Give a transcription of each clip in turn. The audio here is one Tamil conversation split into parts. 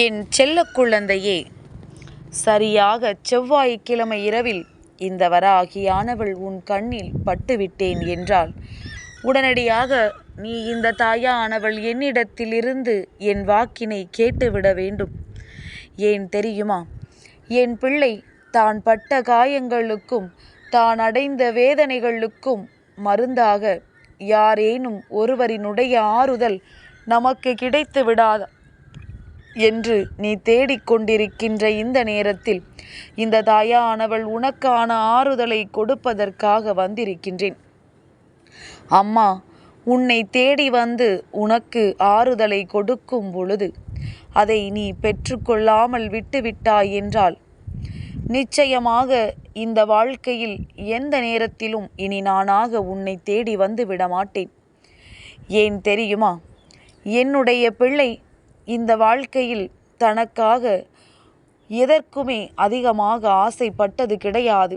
என் செல்ல குழந்தையே சரியாக செவ்வாய்க்கிழமை இரவில் இந்த வராகியானவள் உன் கண்ணில் பட்டுவிட்டேன் என்றால் உடனடியாக நீ இந்த தாயானவள் என்னிடத்திலிருந்து என் வாக்கினை கேட்டுவிட வேண்டும். ஏன் தெரியுமா? என் பிள்ளை தான் பட்ட காயங்களுக்கும் தான் அடைந்த வேதனைகளுக்கும் மருந்தாக யாரேனும் ஒருவரினுடைய ஆறுதல் நமக்கு கிடைத்து விடாதா என்று நீ தேடிக்கொண்டிருக்கின்ற இந்த நேரத்தில் இந்த தாயானவள் உனக்கான ஆறுதலை கொடுப்பதற்காக வந்திருக்கின்றேன். அம்மா உன்னை தேடி வந்து உனக்கு ஆறுதலை கொடுக்கும் பொழுது அதை நீ பெற்றுக்கொள்ளாமல் விட்டுவிட்டாய் என்றால் நிச்சயமாக இந்த வாழ்க்கையில் எந்த நேரத்திலும் இனி நானாக உன்னை தேடி வந்து விட மாட்டேன் ஏன் தெரியுமா? என்னுடைய பிள்ளை இந்த வாழ்க்கையில் தனக்காக எதற்குமே அதிகமாக ஆசைப்பட்டது கிடையாது.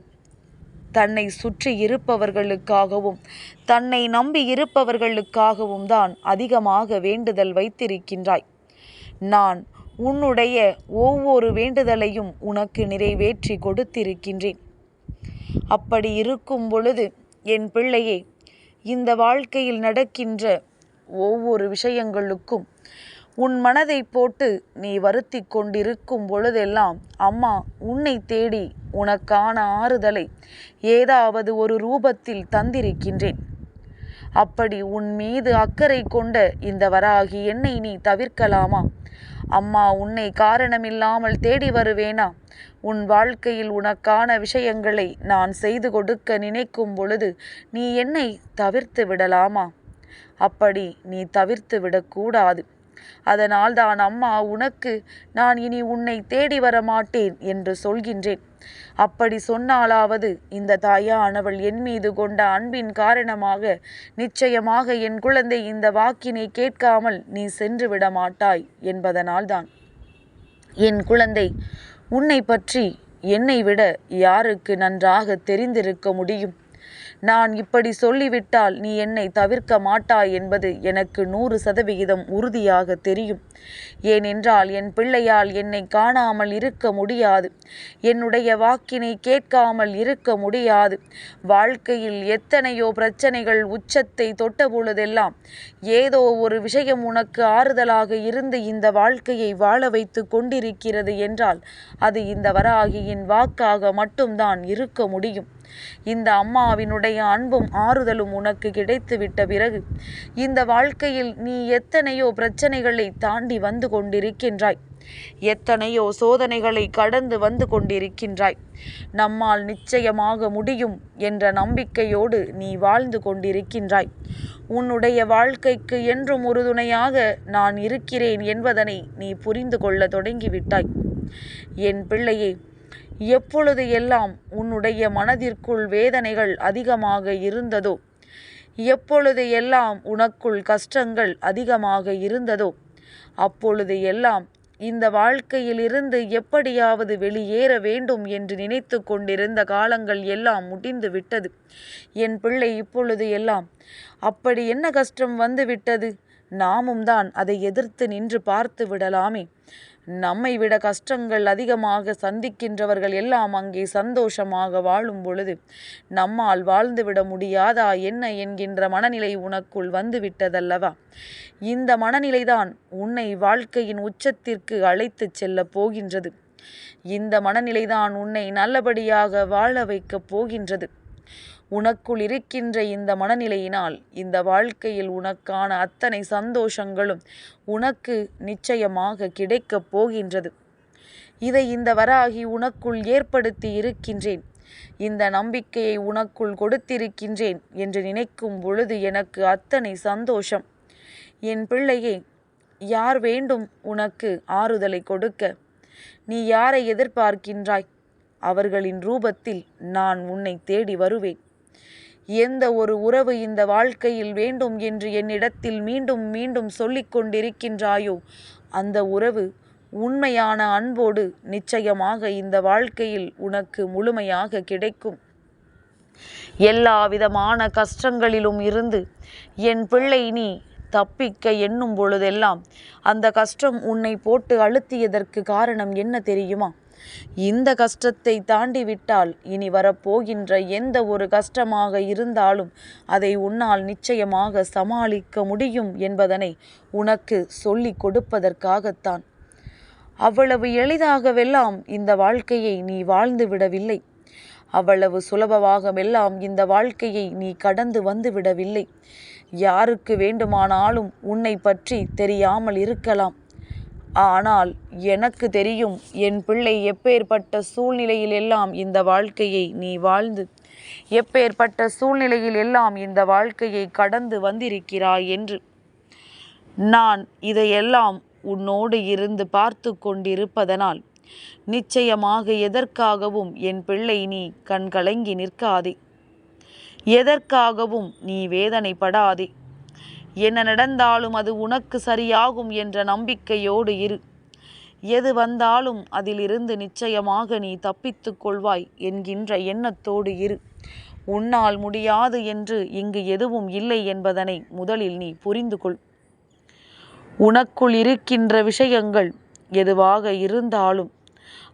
தன்னை சுற்றி இருப்பவர்களுக்காகவும் தன்னை நம்பி இருப்பவர்களுக்காகவும் தான் அதிகமாக வேண்டுதல் வைத்திருக்கின்றாய். நான் உன்னுடைய ஒவ்வொரு வேண்டுதலையும் உனக்கு நிறைவேற்றி கொடுத்திருக்கின்றேன். அப்படி இருக்கும் பொழுது என் பிள்ளையே இந்த வாழ்க்கையில் நடக்கின்ற ஒவ்வொரு விஷயங்களுக்கும் உன் மனதை போட்டு நீ வருத்தி கொண்டிருக்கும் பொழுதெல்லாம் அம்மா உன்னை தேடி உனக்கான ஆறுதலை ஏதாவது ஒரு ரூபத்தில் தந்திருக்கின்றேன். அப்படி உன் மீது அக்கறை கொண்ட இந்த வராகி என்னை நீ தவிர்க்கலாமா? அம்மா உன்னை காரணமில்லாமல் தேடி வருவேனா? உன் வாழ்க்கையில் உனக்கான விஷயங்களை நான் செய்து கொடுக்க நினைக்கும் பொழுது நீ என்னை தவிர்த்து விடலாமா? அப்படி நீ தவிர்த்து விடக்கூடாது. அதனால் தான் அம்மா உனக்கு நான் இனி உன்னை தேடி வர மாட்டேன் என்று சொல்கின்றேன். அப்படி சொன்னாலாவது இந்த தாயானவள் என் மீது கொண்ட அன்பின் காரணமாக நிச்சயமாக என் குழந்தை இந்த வாக்கினை கேட்காமல் நீ சென்று விட மாட்டாய் என்பதனால்தான். என் குழந்தை உன்னை பற்றி என்னை விட யாருக்கு நன்றாக தெரிந்திருக்க முடியும்? நான் இப்படி சொல்லிவிட்டால் நீ என்னை தவிர்க்க மாட்டாய் என்பது எனக்கு நூறு சதவிகிதம் உறுதியாக தெரியும். ஏனென்றால் என் பிள்ளையால் என்னை காணாமல் இருக்க முடியாது. என்னுடைய வாக்கினை கேட்காமல் இருக்க முடியாது. வாழ்க்கையில் எத்தனையோ பிரச்சனைகள் உச்சத்தை தொட்டபொழுதெல்லாம் ஏதோ ஒரு விஷயம் உனக்கு ஆறுதலாக இருந்து இந்த வாழ்க்கையை வாழ வைத்து கொண்டிருக்கிறது என்றால் அது இந்த வராகியின் வாக்காக மட்டும்தான் இருக்க முடியும். இந்த அம்மாவினுடைய அன்பும் ஆறுதலும் உனக்கு கிடைத்துவிட்ட பிறகு இந்த வாழ்க்கையில் நீ எத்தனையோ பிரச்சனைகளை தாண்டி வந்து கொண்டிருக்கின்றாய். எத்தனையோ சோதனைகளை கடந்து வந்து கொண்டிருக்கின்றாய். நம்மால் நிச்சயமாக முடியும் என்ற நம்பிக்கையோடு நீ வாழ்ந்து கொண்டிருக்கின்றாய். உன்னுடைய வாழ்க்கைக்கு என்றும் உறுதுணையாக நான் இருக்கிறேன் என்பதனை நீ புரிந்து கொள்ள தொடங்கிவிட்டாய். என் பிள்ளையே எப்பொழுது எல்லாம் உன்னுடைய மனதிற்குள் வேதனைகள் அதிகமாக இருந்ததோ? எப்பொழுது எல்லாம் உனக்குள் கஷ்டங்கள் அதிகமாக இருந்ததோ? அப்பொழுது எல்லாம் இந்த வாழ்க்கையிலிருந்து எப்படியாவது வெளியேற வேண்டும் என்று நினைத்து கொண்டிருந்த காலங்கள் எல்லாம் முடிந்து விட்டது. என் பிள்ளை இப்பொழுது எல்லாம் அப்படி என்ன கஷ்டம் வந்து விட்டது? நாமும் தான் அதை எதிர்த்து நின்று பார்த்து விடலாமே. நம்மை விட கஷ்டங்கள் அதிகமாக சந்திக்கின்றவர்கள் எல்லாம் அங்கே சந்தோஷமாக வாழும் பொழுது நம்மால் வாழ்ந்துவிட முடியாதா என்ன என்கின்ற மனநிலை உனக்குள் வந்துவிட்டதல்லவா? இந்த மனநிலைதான் உன்னை வாழ்க்கையின் உச்சத்திற்கு அழைத்துச் செல்லப் போகின்றது. இந்த மனநிலைதான் உன்னை நல்லபடியாக வாழ வைக்கப் போகின்றது. உனக்குள் இருக்கின்ற இந்த மனநிலையினால் இந்த வாழ்க்கையில் உனக்கான அத்தனை சந்தோஷங்களும் உனக்கு நிச்சயமாக கிடைக்கப் போகின்றது. இதை இந்த வராகி உனக்குள் ஏற்படுத்தி இருக்கின்றேன். இந்த நம்பிக்கையை உனக்குள் கொடுத்திருக்கின்றேன் என்று நினைக்கும் பொழுது எனக்கு அத்தனை சந்தோஷம். என் பிள்ளையே யார் வேண்டும் உனக்கு ஆறுதலை கொடுக்க? நீ யாரை எதிர்பார்க்கின்றாய்? அவர்களின் ரூபத்தில் நான் உன்னை தேடி வருவேன். எந்த ஒரு உறவு இந்த வாழ்க்கையில் வேண்டும் என்று என்னிடத்தில் மீண்டும் மீண்டும் சொல்லிக் கொண்டிருக்கின்றாயோ? அந்த உறவு உண்மையான அன்போடு நிச்சயமாக இந்த வாழ்க்கையில் உனக்கு முழுமையாக கிடைக்கும். எல்லா விதமான கஷ்டங்களிலும் இருந்து என் பிள்ளை நீ தப்பிக்க எண்ணும் பொழுதெல்லாம் அந்த கஷ்டம் உன்னை போட்டு அழுத்தியதற்கு காரணம் என்ன தெரியுமா? இந்த கஷ்டத்தை தாண்டி விட்டால் இனி வரப்போகின்ற எந்த ஒரு கஷ்டமாக இருந்தாலும் அதை உன்னால் நிச்சயமாக சமாளிக்க முடியும் என்பதனை உனக்கு சொல்லிக் கொடுப்பதற்காகத்தான். அவ்வளவு எளிதாகவெல்லாம் இந்த வாழ்க்கையை நீ வாழ்ந்து விடவில்லை. அவ்வளவு சுலபமாகவெல்லாம் இந்த வாழ்க்கையை நீ கடந்து வந்து விடவில்லை. யாருக்கு வேண்டுமானாலும் உன்னை பற்றி தெரியாமல் இருக்கலாம். ஆனால் எனக்கு தெரியும் என் பிள்ளை எப்பேற்பட்ட சூழ்நிலையில் எல்லாம் இந்த வாழ்க்கையை நீ வாழ்ந்து எப்பேற்பட்ட சூழ்நிலையில் எல்லாம் இந்த வாழ்க்கையை கடந்து வந்திருக்கிறாய் என்று நான் இதையெல்லாம் உன்னோடு இருந்து பார்த்து கொண்டிருப்பதனால் நிச்சயமாக எதற்காகவும் என் பிள்ளை நீ கண்கலங்கி நிற்காதே. எதற்காகவும் நீ வேதனைப்படாதே. என்ன நடந்தாலும் அது உனக்கு சரியாகும் என்ற நம்பிக்கையோடு இரு. எது வந்தாலும் அதிலிருந்து நிச்சயமாக நீ தப்பித்துக் கொள்வாய் என்கின்ற எண்ணத்தோடு இரு. உன்னால் முடியாது என்று இங்கு எதுவும் இல்லை என்பதனை முதலில் நீ புரிந்து கொள். உனக்குள் இருக்கின்ற விஷயங்கள் எதுவாக இருந்தாலும்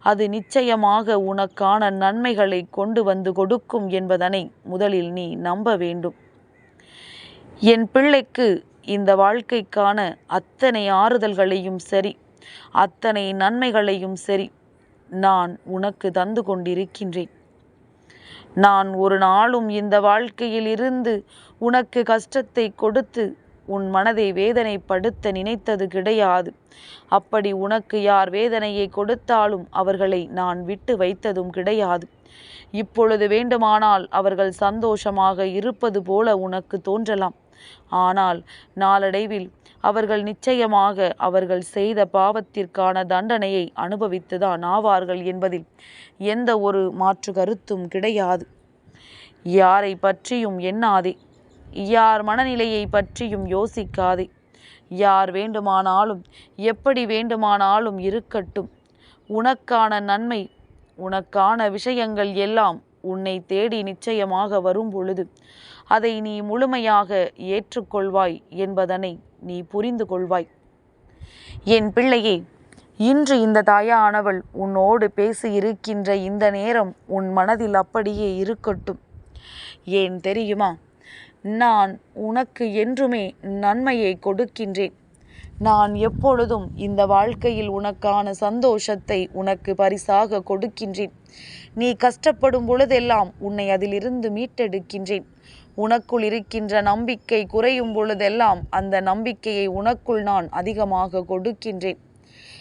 அது நிச்சயமாக உனக்கான நன்மைகளை கொண்டு வந்து கொடுக்கும் என்பதனை முதலில் நீ நம்ப வேண்டும். என் பிள்ளைக்கு இந்த வாழ்க்கைக்கான அத்தனை ஆறுதல்களையும் சரி அத்தனை நன்மைகளையும் சரி நான் உனக்கு தந்து கொண்டிருக்கின்றேன். நான் ஒரு நாளும் இந்த வாழ்க்கையில் இருந்து உனக்கு கஷ்டத்தை கொடுத்து உன் மனதை வேதனைப்படுத்த நினைத்தது கிடையாது. அப்படி உனக்கு யார் வேதனையை கொடுத்தாலும் அவர்களை நான் விட்டு வைத்ததும் கிடையாது. இப்பொழுது வேண்டுமானால் அவர்கள் சந்தோஷமாக இருப்பது போல உனக்கு தோன்றலாம். ஆனால் நாளடைவில் அவர்கள் நிச்சயமாக அவர்கள் செய்த பாவத்திற்கான தண்டனையை அனுபவித்துதான் ஆவார்கள் என்பதில் எந்த ஒரு மாற்று கருத்தும் கிடையாது. யாரை பற்றியும் எண்ணாதே. யார் மனநிலையை பற்றியும் யோசிக்காதே. யார் வேண்டுமானாலும் எப்படி வேண்டுமானாலும் இருக்கட்டும். உனக்கான நன்மை உனக்கான விஷயங்கள் எல்லாம் உன்னை தேடி நிச்சயமாக வரும் பொழுது அதை நீ முழுமையாக ஏற்றுக்கொள்வாய் என்பதனை நீ புரிந்து கொள்வாய். என் பிள்ளையே இன்று இந்த தாயானவள் உன்னோடு பேசி இருக்கின்ற இந்த நேரம் உன் மனதில் அப்படியே இருக்கட்டும். ஏன் தெரியுமா? நான் உனக்கு என்றுமே நன்மையை கொடுக்கின்றேன். நான் எப்பொழுதும் இந்த வாழ்க்கையில் உனக்கான சந்தோஷத்தை உனக்கு பரிசாக கொடுக்கின்றேன். நீ கஷ்டப்படும் பொழுதெல்லாம் உன்னை அதிலிருந்து மீட்டெடுக்கின்றேன். உனக்குள் இருக்கின்ற நம்பிக்கை குறையும் பொழுதெல்லாம் அந்த நம்பிக்கையை உனக்குள் நான் அதிகமாக கொடுக்கின்றேன்.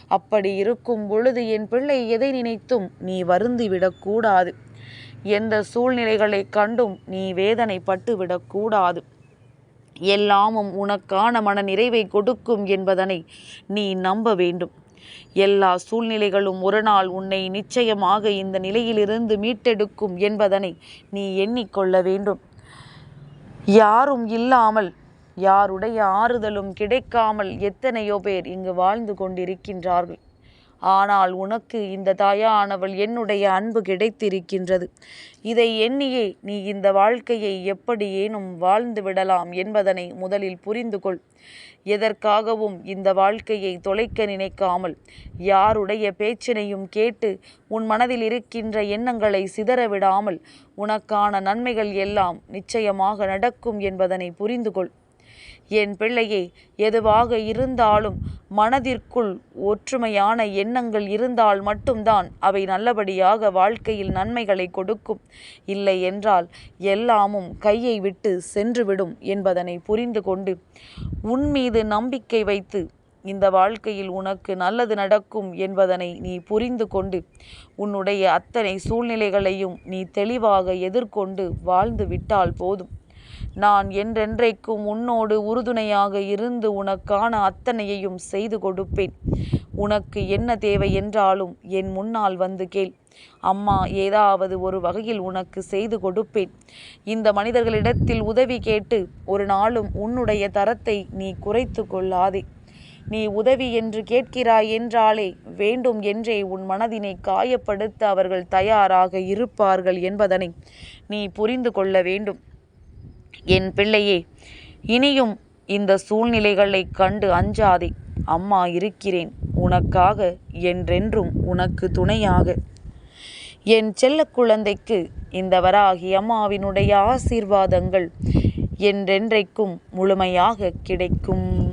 அப்படி இருக்கும் பொழுது என் பிள்ளை எதை நினைத்தும் நீ வருந்திவிடக்கூடாது எந்த சூழ்நிலைகளை கண்டும் நீ வேதனைப்பட்டு விடக்கூடாது எல்லாமும் உனக்கான மன நிறைவை கொடுக்கும் என்பதனை நீ நம்ப வேண்டும். எல்லா சூழ்நிலைகளும் ஒரு நாள் உன்னை நிச்சயமாக இந்த நிலையிலிருந்து மீட்டெடுக்கும் என்பதனை நீ எண்ணிக்கொள்ள வேண்டும். யாரும் இல்லாமல் யாருடைய ஆறுதலும் கிடைக்காமல் எத்தனையோ பேர் இங்கு வாழ்ந்து கொண்டிருக்கின்றார்கள். ஆனால் உனக்கு இந்த தாயானவள் என்னுடைய அன்பு கிடைத்திருக்கின்றது. இதை எண்ணியே நீ இந்த வாழ்க்கையை எப்படியேனும் வாழ்ந்து விடலாம் என்பதனை முதலில் புரிந்து கொள். எதற்காகவும் இந்த வாழ்க்கையை தொலைக்க நினைக்காமல் யாருடைய பேச்சினையும் கேட்டு உன் மனதில் இருக்கின்ற எண்ணங்களை சிதறவிடாமல் உனக்கான நன்மைகள் எல்லாம் நிச்சயமாக நடக்கும் என்பதனை புரிந்து கொள். என் பிள்ளையே எதுவாக இருந்தாலும் மனதிற்குள் ஒற்றுமையான எண்ணங்கள் இருந்தால் மட்டும்தான் அவை நல்லபடியாக வாழ்க்கையில் நன்மைகளை கொடுக்கும். இல்லை என்றால் எல்லாமும் கையை விட்டு சென்றுவிடும் என்பதனை புரிந்து கொண்டு உன் மீது நம்பிக்கை வைத்து இந்த வாழ்க்கையில் உனக்கு நல்லது நடக்கும் என்பதனை நீ புரிந்து கொண்டு உன்னுடைய அத்தனை சூழ்நிலைகளையும் நீ தெளிவாக எதிர்கொண்டு வாழ்ந்து விட்டால் போதும். நான் என்றென்றைக்கும் உன்னோடு உறுதுணையாக இருந்து உனக்கான அத்தனையையும் செய்து கொடுப்பேன். உனக்கு என்ன தேவை என்றாலும் என் முன்னால் வந்து கேள். அம்மா ஏதாவது ஒரு வகையில் உனக்கு செய்து கொடுப்பேன். இந்த மனிதர்களிடத்தில் உதவி கேட்டு ஒரு நாளும் உன்னுடைய தரத்தை நீ குறைத்து கொள்ளாதே. நீ உதவி என்று கேட்கிறாய் என்றாலே வேண்டும் என்றே உன் மனதினை காயப்படுத்த அவர்கள் தயாராக இருப்பார்கள் என்பதனை நீ புரிந்து கொள்ள வேண்டும். என் பிள்ளையே இனியும் இந்த சூழ்நிலைகளைக் கண்டு அஞ்சாதே அம்மா இருக்கிறேன் உனக்காக என்றென்றும் உனக்கு துணையாக. என் செல்ல குழந்தைக்கு இந்த வராகி அம்மாவினுடைய ஆசீர்வாதங்கள் என்றென்றைக்கும் முழுமையாக கிடைக்கும்.